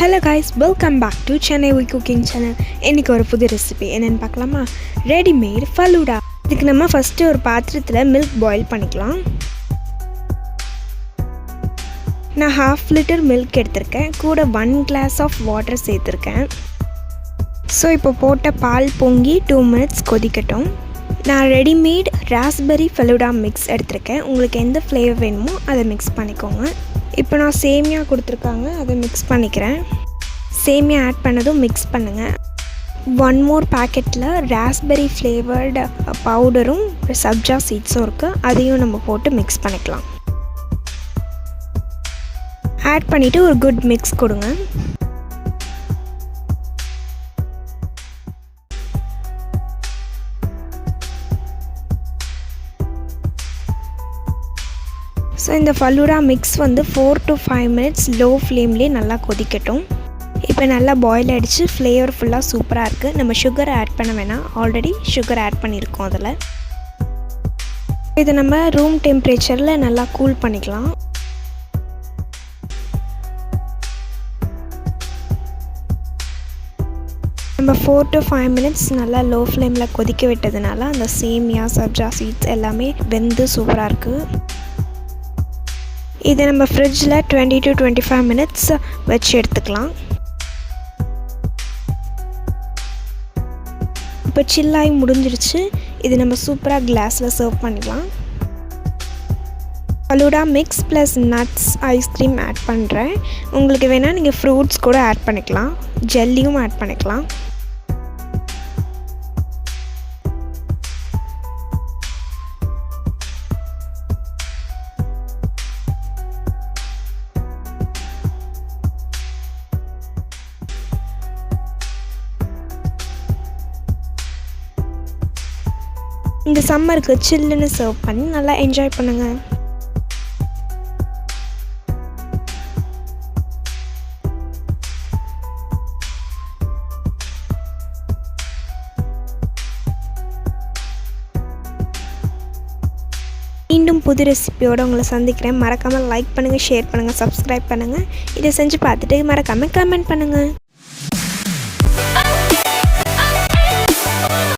Hello guys welcome back to Chennai V cooking channel இன்றைக்கி ஒரு புது ரெசிபி என்னென்னு பார்க்கலாமா? ரெடிமேட் ஃபலூடா இதுக்கு நம்ம ஃபஸ்ட்டு ஒரு பாத்திரத்தில் மில்க் பாயில் பண்ணிக்கலாம். நான் ஹாஃப் லிட்டர் மில்க் எடுத்திருக்கேன். கூட ஒன் கிளாஸ் ஆஃப் வாட்டர் சேர்த்துருக்கேன். ஸோ இப்போ போட்ட பால் பொங்கி டூ மினிட்ஸ் கொதிக்கட்டும். நான் ரெடிமேட் ராஸ்பெரி ஃபலூடா மிக்ஸ் எடுத்திருக்கேன். உங்களுக்கு எந்த ஃப்ளேவர் வேணுமோ அதை மிக்ஸ் பண்ணிக்கோங்க. இப்போ நான் சேமியா கொடுத்துருக்காங்க அதை மிக்ஸ் பண்ணிக்கிறேன். சேமியா ஆட் பண்ணதும் மிக்ஸ் பண்ணுங்கள் ஒன் மோர் பேக்கெட்டில் ராஸ்பெரி ஃப்ளேவர்டு பவுடரும் சப்ஜா சீட்ஸும் இருக்குது அதையும் நம்ம போட்டு மிக்ஸ் பண்ணிக்கலாம். ஆட் பண்ணிவிட்டு ஒரு குட் மிக்ஸ் கொடுங்க. ஸோ இந்த ஃபல்லூரா மிக்ஸ் வந்து four to five minutes low ஃப்ளேம்லேயே நல்லா கொதிக்கட்டும். இப்போ நல்லா பாயில் அடித்து ஃப்ளேவர் ஃபுல்லாக சூப்பராக இருக்குது நம்ம சுகர் ஆட் பண்ண வேணாம். ஆல்ரெடி சுகர் ஆட் பண்ணியிருக்கோம் அதில். இதை நம்ம ரூம் டெம்ப்ரேச்சரில் நல்லா கூல் பண்ணிக்கலாம். நம்ம ஃபோர் டு ஃபைவ் மினிட்ஸ் நல்லா லோ ஃப்ளேமில் கொதிக்க விட்டதுனால அந்த சேமியா சப்ஜா சீட்ஸ் எல்லாமே வெந்து சூப்பராக இருக்குது இதை நம்ம ஃப்ரிட்ஜில் twenty to twenty five minutes வச்சு எடுத்துக்கலாம். இப்போ சில்லாகி முடிஞ்சிருச்சு. இது நம்ம சூப்பராக கிளாஸில் சர்வ் பண்ணிக்கலாம். Falooda mix plus nuts ice cream add பண்ணுறேன் உங்களுக்கு வேணால் நீங்கள் ஃப்ரூட்ஸ் கூட ஆட் பண்ணிக்கலாம். ஜெல்லியும் ஆட் பண்ணிக்கலாம். இந்த சம்மருக்கு சில்லுன்னு சர்வ் பண்ணி நல்லா என்ஜாய் பண்ணுங்கள் மீண்டும் புது ரெசிபியோடு உங்களை சந்திக்கிறேன். மறக்காமல் லைக் பண்ணுங்கள் ஷேர் பண்ணுங்கள் சப்ஸ்கிரைப் பண்ணுங்கள் இதை செஞ்சு பார்த்துட்டு மறக்காமல் கமெண்ட் பண்ணுங்கள்